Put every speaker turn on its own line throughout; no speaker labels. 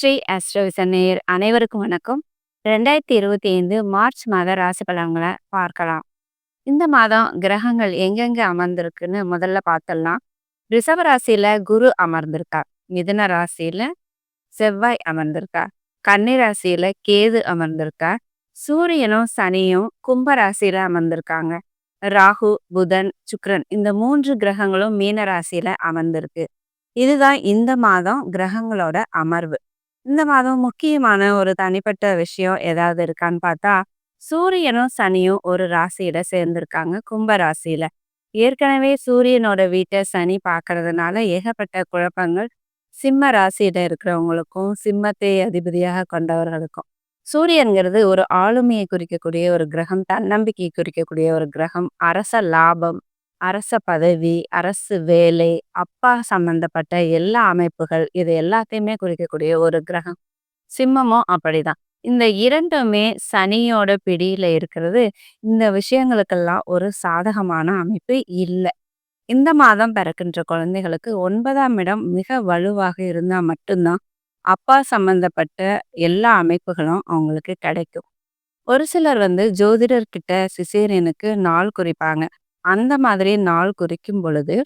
ஸ்ரீ ஆஸ்ட்ரோவிசன் நேயர் அனைவருக்கும் வணக்கம். ரெண்டாயிரத்தி இருபத்தி ஐந்து மார்ச் மாத ராசி பலன்களை பார்க்கலாம். இந்த மாதம் கிரகங்கள் எங்கெங்க அமர்ந்திருக்குன்னு முதல்ல பார்த்தலாம் ரிஷப ராசியில குரு அமர்ந்திருக்கார். மிதுன ராசியில செவ்வாய் அமர்ந்திருக்கார். கன்னி ராசியில கேது அமர்ந்திருக்கார். சூரியனும் சனியும் கும்ப ராசியில அமர்ந்திருக்காங்க. ராகு புதன் சுக்ரன் இந்த மூன்று கிரகங்களும் மீன ராசியில அமர்ந்திருக்கு. இதுதான் இந்த மாதம் கிரகங்களோட அமர்வு. இந்த மாதம் முக்கியமான ஒரு தனிப்பட்ட விஷயம் ஏதாவது இருக்கான்னு பார்த்தா சூரியனும் சனியும் ஒரு ராசியில சேர்ந்திருக்காங்க கும்ப ராசியில. ஏற்கனவே சூரியனோட வீட்டை சனி பார்க்கறதுனால ஏகப்பட்ட குழப்பங்கள் சிம்ம ராசியில இருக்கிறவங்களுக்கும் சிம்மத்தை அதிபதியாக கொண்டவர்களுக்கும். சூரியன்கிறது ஒரு ஆளுமையை குறிக்கக்கூடிய ஒரு கிரகம் தன்னம்பிக்கையை குறிக்கக்கூடிய ஒரு கிரகம் அரச லாபம் அரச பதவி அரசு வேலை அப்பா சம்பந்தப்பட்ட எல்லா அமைப்புகள் இது எல்லாத்தையுமே குறிக்கக்கூடிய ஒரு கிரகம். சிம்மமும் அப்படிதான். இந்த இரண்டுமே சனியோட பிடியில இருக்கிறது. இந்த விஷயங்களுக்கெல்லாம் ஒரு சாதகமான அமைப்பு இல்லை. இந்த மாதம் பிறக்கின்ற குழந்தைகளுக்கு ஒன்பதாம் இடம் மிக வலுவாக இருந்தால் மட்டும்தான் அப்பா சம்பந்தப்பட்ட எல்லா அமைப்புகளும் அவங்களுக்கு கிடைக்கும். ஒரு சிலர் வந்து ஜோதிடர்கிட்ட சிசேரியனுக்கு நாள் குறிப்பாங்க. அந்த மாதிரி நாள் குறிக்கும் பொழுது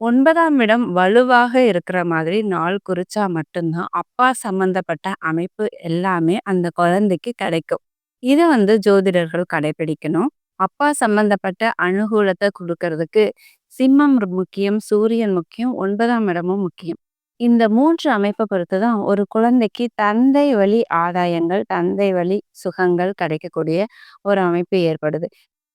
ஒன்பதாம் இடம் வலுவாக இருக்கிற மாதிரி நாள் குறிச்சா மட்டும்தான் அப்பா சம்பந்தப்பட்ட அமைப்பு எல்லாமே அந்த குழந்தைக்கு கிடைக்கும். இதை வந்து ஜோதிடர்கள் கடைபிடிக்கணும் அப்பா சம்பந்தப்பட்ட அனுகூலத்தை கொடுக்கறதுக்கு சிம்மம் முக்கியம் சூரியன் முக்கியம் ஒன்பதாம் இடமும் முக்கியம். இந்த மூன்று அமைப்பை பொறுத்து தான் ஒரு குழந்தைக்கு தந்தை வழி ஆதாயங்கள் தந்தை வழி சுகங்கள் கிடைக்கக்கூடிய ஒரு அமைப்பு ஏற்படுது.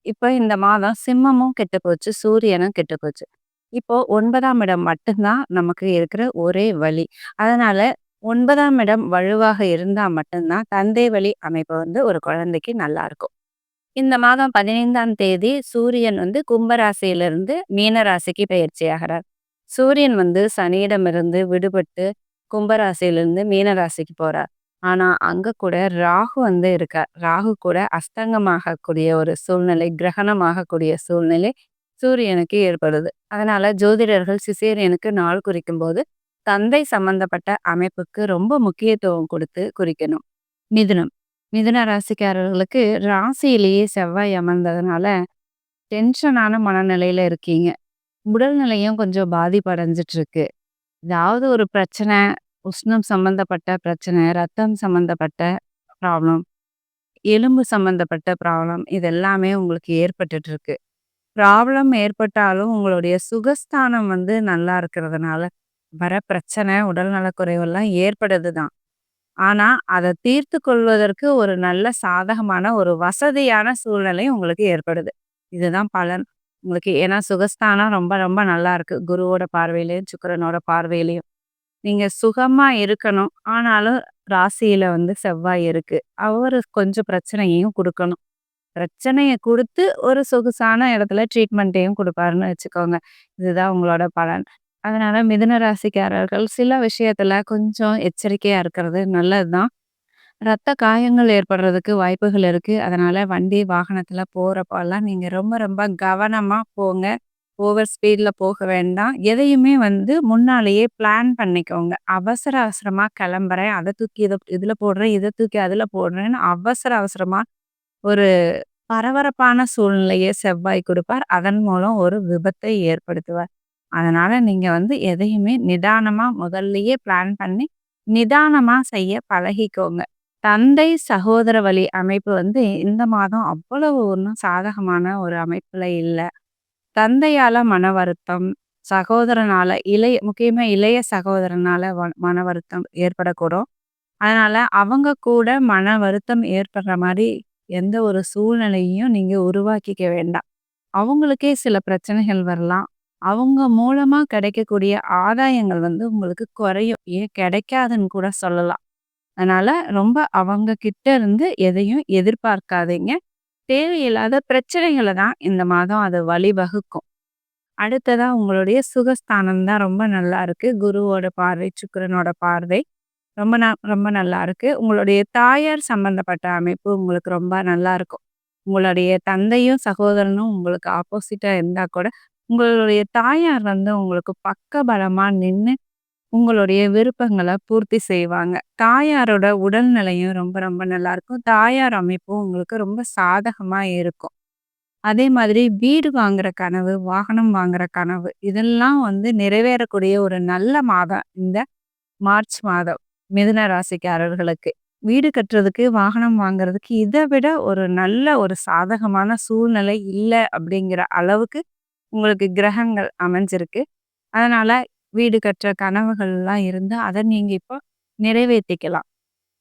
இப்போ இந்த மாதம் சிம்மமும் கெட்டு போச்சு சூரியனும் கெட்டு போச்சு இப்போ ஒன்பதாம் இடம் மட்டும்தான் நமக்கு இருக்கிற ஒரே வழி. அதனால ஒன்பதாம் இடம் வலுவாக இருந்தா மட்டும்தான் தந்தை வழி அமைப்பு வந்து ஒரு குழந்தைக்கு நல்லா இருக்கும் இந்த மாதம் பதினைந்தாம் தேதி சூரியன் வந்து கும்பராசியிலிருந்து மீனராசிக்கு பயிற்சி ஆகிறார் சூரியன் வந்து சனியிடமிருந்து விடுபட்டு கும்பராசியிலிருந்து மீனராசிக்கு போறார். ஆனா அங்க கூட ராகு வந்து இருக்கார். ராகு கூட அஸ்தங்கமாகக்கூடிய ஒரு சூழ்நிலை கிரகணமாகக்கூடிய சூழ்நிலை சூரியனுக்கு ஏற்படுது. அதனால ஜோதிடர்கள் சிசேரியனுக்கு நாள் குறிக்கும் போது தந்தை சம்பந்தப்பட்ட அமைப்புக்கு ரொம்ப முக்கியத்துவம் கொடுத்து குறிக்கணும். மிதுனம். மிதுன ராசிக்காரர்களுக்கு ராசியிலேயே செவ்வாய் அமர்ந்ததுனால டென்ஷனான மனநிலையில இருக்கீங்க. உடல்நிலையும் கொஞ்சம் பாதிப்படைஞ்சிட்டு இருக்கு ஏதாவது ஒரு பிரச்சனை உஷ்ணம் சம்பந்தப்பட்ட பிரச்சனை ரத்தம் சம்பந்தப்பட்ட ப்ராப்ளம் எலும்பு சம்பந்தப்பட்ட ப்ராப்ளம் இது எல்லாமே உங்களுக்கு ஏற்பட்டுட்டு இருக்கு ப்ராப்ளம் ஏற்பட்டாலும் உங்களுடைய சுகஸ்தானம் வந்து நல்லா இருக்கிறதுனால வர பிரச்சனை உடல் நலக்குறைவெல்லாம் ஏற்படுது தான். ஆனால் அதை தீர்த்து கொள்வதற்கு ஒரு நல்ல சாதகமான ஒரு வசதியான சூழ்நிலை உங்களுக்கு ஏற்படுது. இதுதான் பலன். உங்களுக்கு ஏன்னா சுகஸ்தானம் ரொம்ப ரொம்ப நல்லா இருக்கு. குருவோட பார்வையிலையும் சுக்கரனோட பார்வையிலையும். நீங்க சுகமா இருக்கணும். ஆனாலும் ராசியில வந்து செவ்வாய் இருக்கு. அவர் கொஞ்சம் பிரச்சனையையும் கொடுக்கணும். பிரச்சனையை கொடுத்து ஒரு சொகுசான இடத்துல ட்ரீட்மெண்ட்டையும் கொடுப்பாருன்னு வச்சுக்கோங்க. இதுதான் உங்களோட பலன். அதனால மிதுன ராசிக்காரர்கள் சில விஷயத்துல கொஞ்சம் எச்சரிக்கையா இருக்கிறது நல்லதுதான். ரத்த காயங்கள் ஏற்படுறதுக்கு வாய்ப்புகள் இருக்கு. அதனால வண்டி வாகனத்துல போகிறப்பெல்லாம் நீங்க ரொம்ப ரொம்ப கவனமா போங்க. ஓவர் ஸ்பீடில் போக வேண்டாம். எதையுமே வந்து முன்னாலேயே பிளான் பண்ணிக்கோங்க. அவசர அவசரமாக கிளம்புறேன். அதை தூக்கி இதை இதில் போடுறேன். இதை தூக்கி அதில் போடுறேன்னு அவசர அவசரமாக ஒரு பரபரப்பான சூழ்நிலையை செவ்வாய் கொடுப்பார். அதன் மூலம் ஒரு விபத்தை ஏற்படுத்துவார். அதனால் நீங்கள் வந்து எதையுமே நிதானமாக முதல்லையே பிளான் பண்ணி நிதானமாக செய்ய பழகிக்கோங்க. தந்தை சகோதர வழி அமைப்பு வந்து இந்த மாதம் அவ்வளவு ஒன்றும் சாதகமான ஒரு அமைப்பில் இல்லை. தந்தையால மன வருத்தம் சகோதரனால இளைய முக்கியமா இளைய சகோதரனால வ- மன வருத்தம் ஏற்படக்கூடும். அதனால அவங்க கூட மன வருத்தம் ஏற்படுற மாதிரி எந்த ஒரு சூழ்நிலையையும் நீங்க உருவாக்கிக்க வேண்டாம். அவங்களுக்கே சில பிரச்சனைகள் வரலாம். அவங்க மூலமா கிடைக்கக்கூடிய ஆதாயங்கள் வந்து உங்களுக்கு குறையும். ஏன் கிடைக்காதுன்னு கூட சொல்லலாம். அதனால ரொம்ப அவங்க கிட்ட இருந்து எதையும் எதிர்பார்க்காதீங்க. தேவையில்லாத பிரச்சனைகளை தான் இந்த மாதம் அது வழிவகுக்கும். அடுத்ததா உங்களுடைய சுகஸ்தானம் தான் ரொம்ப நல்லா இருக்கு. குருவோட பார்வை சுக்கிரனோட பார்வை ரொம்ப ந- ரொம்ப நல்லா இருக்கு. உங்களுடைய தாயார் சம்பந்தப்பட்ட அமைப்பு உங்களுக்கு ரொம்ப நல்லா இருக்கும். உங்களுடைய தந்தையும் சகோதரனும் உங்களுக்கு ஆப்போசிட்டா இருந்தா கூட உங்களுடைய தாயார் வந்து உங்களுக்கு பக்க பலமா நின்று உங்களுடைய விருப்பங்கள பூர்த்தி செய்வாங்க. தாயாரோட உடல்நிலையும் ரொம்ப ரொம்ப நல்லாருக்கும். தாயார் அமைப்பும் உங்களுக்கு ரொம்ப சாதகமா இருக்கும். அதே மாதிரி வீடு வாங்குற கனவு, வாகனம் வாங்குற கனவு இதெல்லாம் வந்து நிறைவேறக்கூடிய ஒரு நல்ல மாதம் இந்த மார்ச் மாதம். மிதுன ராசிக்காரர்களுக்கு. வீடு கட்டுறதுக்கு, வாகனம் வாங்குறதுக்கு இத விட ஒரு நல்ல ஒரு சாதகமான சூழ்நிலை இல்ல அப்படிங்கிற அளவுக்கு உங்களுக்கு கிரகங்கள் அமைஞ்சிருக்கு. அதனால வீடு கட்டுற கனவுகள்லாம் இருந்து அத நீங்க இப்போ நிறைவேத்திக்கலாம்.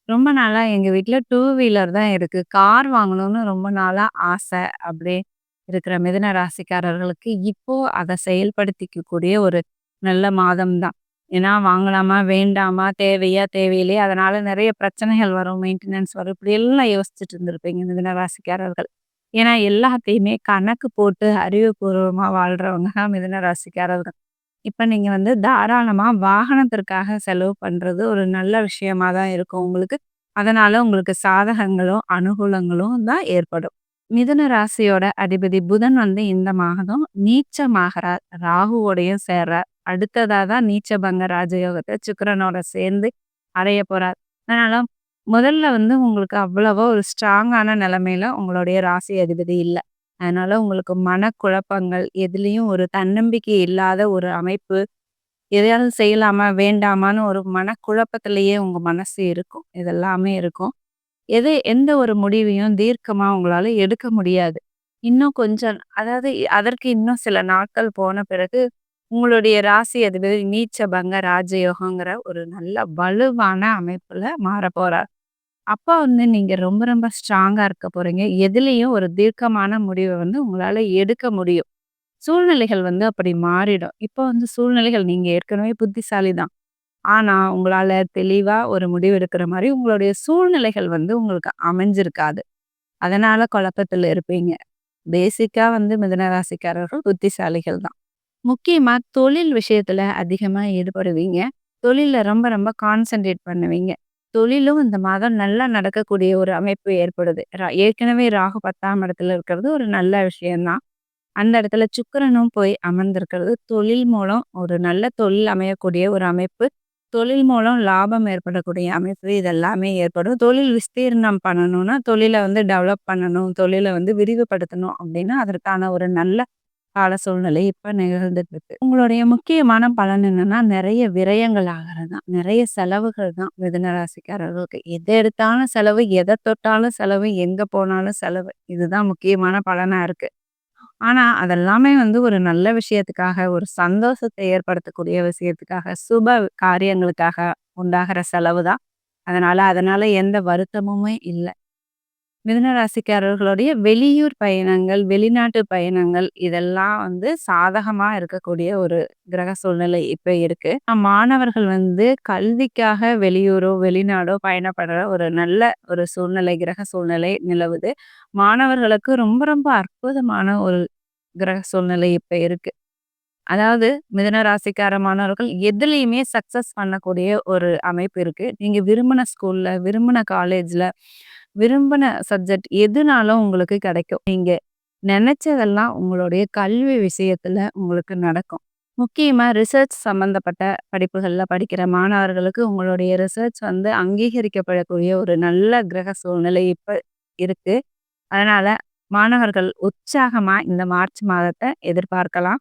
ரொம்ப நாளா எங்க வீட்ல டூ வீலர் தான் இருக்கு. கார் வாங்கணும்னு ரொம்ப நாளா ஆசை. அப்படியே இருக்கிற மிதுன ராசிக்காரர்களுக்கு இப்போ அத செயல்படுத்திக்கக்கூடிய ஒரு நல்ல மாதம் தான். ஏன்னா வாங்கலாமா? வேண்டாமா? தேவையா? தேவையில்லையா? அதனால நெறைய பிரச்சனைகள் வரும். மெயின்டெனன்ஸ் வரும். இப்படியெல்லாம் யோசிச்சுட்டு இருந்திருப்பீங்க மிதுன ராசிக்காரர்கள். ஏன்னா எல்லாத்தையுமே கணக்கு போட்டு அறிவுபூர்வமா வாழ்றவங்க தான் மிதுன ராசிக்காரர்கள். இப்போ நீங்கள் வந்து தாராளமா வாகனத்திற்காக செலவு பண்றது ஒரு நல்ல விஷயமா தான் இருக்கும் உங்களுக்கு. அதனால உங்களுக்கு சாதகங்களும், அனுகூலங்களும் தான் ஏற்படும். மிதுன ராசியோட அதிபதி புதன் வந்து இந்த மாதம் நீச்சமாகறார். ராகுவோடையும் சேர்றார். அடுத்ததா தான் நீச்சபங்க ராஜயோகத்தை சுக்கிரனோட சேர்ந்து அடைய போறார். அதனால முதல்ல வந்து உங்களுக்கு அவ்வளவா ஒரு ஸ்ட்ராங்கான நிலைமையில உங்களுடைய ராசி அதிபதி இல்ல. அதனால உங்களுக்கு மனக்குழப்பங்கள், எதுலயும் ஒரு தன்னம்பிக்கை இல்லாத ஒரு அமைப்பு. எதையாவது செய்யலாமா? வேண்டாமான்னு ஒரு மனக்குழப்பத்திலேயே உங்க மனசு இருக்கும். இதெல்லாமே இருக்கும். எது எந்த ஒரு முடிவையும் தீர்க்கமா உங்களால எடுக்க முடியாது. இன்னும் கொஞ்சம் அதாவது அதற்கு இன்னும் சில நாட்கள் போன பிறகு, உங்களுடைய ராசி அதிபதி நீச்சபங்க ராஜயோகங்கிற ஒரு நல்ல வலுவான அமைப்புல மாறப்போறார். அப்ப வந்து நீங்க ரொம்ப ரொம்ப ஸ்ட்ராங்கா இருக்க போறீங்க. எதுலயும் ஒரு தீர்க்கமான முடிவ வந்து உங்களால எடுக்க முடியும். சூழ்நிலைகள் வந்து அப்படி மாறிடும். இப்போ வந்து சூழ்நிலைகள் நீங்க ஏற்கனவே புத்திசாலி தான். ஆனா, உங்களால தெளிவா ஒரு முடிவு எடுக்கிற மாரி உங்களுடைய சூழ்நிலைகள் வந்து உங்களுக்கு அமைஞ்சிருக்காது. அதனால குழப்பத்துல இருப்பீங்க. பேசிக்கா வந்து மிதுன ராசிக்காரர்கள் புத்திசாலிகள் தான். முக்கியமா தொழில் விஷயத்துல அதிகமா ஈடுபடுவீங்க. தொழில்ல ரொம்ப ரொம்ப கான்சன்ட்ரேட் பண்ணுவீங்க. தொழிலும் இந்த மாதம் நல்லா நடக்கக்கூடிய ஒரு அமைப்பு ஏற்படுது. ரா ஏற்கனவே ராகு 10ஆம் இடத்துல இருக்கிறது ஒரு நல்ல விஷயம் தான். அந்த இடத்துல சுக்கிரனும் போய் அமர்ந்திருக்கிறது தொழில் மூலம் ஒரு நல்ல தொழில் அமையக்கூடிய ஒரு அமைப்பு. தொழில் மூலம் லாபம் ஏற்படக்கூடிய அமைப்பு இதெல்லாமே ஏற்படும். தொழில் விஸ்தீர்ணம் பண்ணணும்னா, தொழில வந்து டெவலப் பண்ணணும், தொழில வந்து விரிவுபடுத்தணும் அப்படின்னா, அதற்கான ஒரு நல்ல கால சூழ்நிலை இப்ப நிகழ்ந்துட்டு இருக்கு. உங்களுடைய முக்கியமான பலன் என்னன்னா, நிறைய விரயங்கள் ஆகுறது தான். நிறைய செலவுகள் தான் மிதனராசிக்காரர்களுக்கு எதை எடுத்தாலும் செலவு, எதை தொட்டாலும் செலவு, எங்க போனாலும் செலவு. இதுதான் முக்கியமான பலனா இருக்கு. ஆனா, அதெல்லாமே வந்து ஒரு நல்ல விஷயத்துக்காக, ஒரு சந்தோஷத்தை ஏற்படுத்தக்கூடிய விஷயத்துக்காக, சுப காரியங்களுக்காக உண்டாகிற செலவு தான். அதனால அதனால எந்த வருத்தமுமே இல்லை மிதுனராசிக்காரர்களுடைய வெளியூர் பயணங்கள், வெளிநாட்டு பயணங்கள் இதெல்லாம் வந்து சாதகமா இருக்கக்கூடிய ஒரு கிரக சூழ்நிலை இப்ப இருக்கு. மாணவர்கள் வந்து கல்விக்காக வெளியூரோ, வெளிநாடோ பயணப்படுற ஒரு நல்ல ஒரு சூழ்நிலை, கிரக சூழ்நிலை நிலவுது. மாணவர்களுக்கு ரொம்ப ரொம்ப அற்புதமான ஒரு கிரக சூழ்நிலை இப்ப இருக்கு. அதாவது மிதுன ராசிக்கார மாணவர்கள் எதுலயுமே சக்சஸ் பண்ணக்கூடிய ஒரு அமைப்பு இருக்கு. நீங்க விரும்பின ஸ்கூல்ல, விரும்பின காலேஜ்ல, விரும்பின சப்ஜெக்ட் எதுனாலும் உங்களுக்கு கிடைக்கும். நீங்க நினச்சதெல்லாம் உங்களுடைய கல்வி விஷயத்துல உங்களுக்கு நடக்கும். முக்கியமாக ரிசர்ச் சம்மந்தப்பட்ட படிப்புகளில் படிக்கிற மாணவர்களுக்கு உங்களுடைய ரிசர்ச் வந்து அங்கீகரிக்கப்படக்கூடிய ஒரு நல்ல கிரக சூழ்நிலை இப்போ இருக்குது அதனால் மாணவர்கள் உற்சாகமாக இந்த மார்ச் மாதத்தை எதிர்பார்க்கலாம்.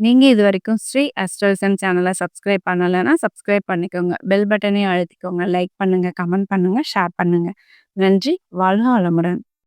நீங்கள் இது வரைக்கும் ஸ்ரீ அஸ்ட்ரோசன் சேனலை சப்ஸ்கிரைப் பண்ணலன்னா, சப்ஸ்கிரைப் பண்ணிக்கோங்க. பெல் பட்டனையும் அழுத்திக்கோங்க. லைக் பண்ணுங்கள் கமெண்ட் பண்ணுங்க, ஷேர் பண்ணுங்கள் நன்றி. வாழ்க வளமுடன்.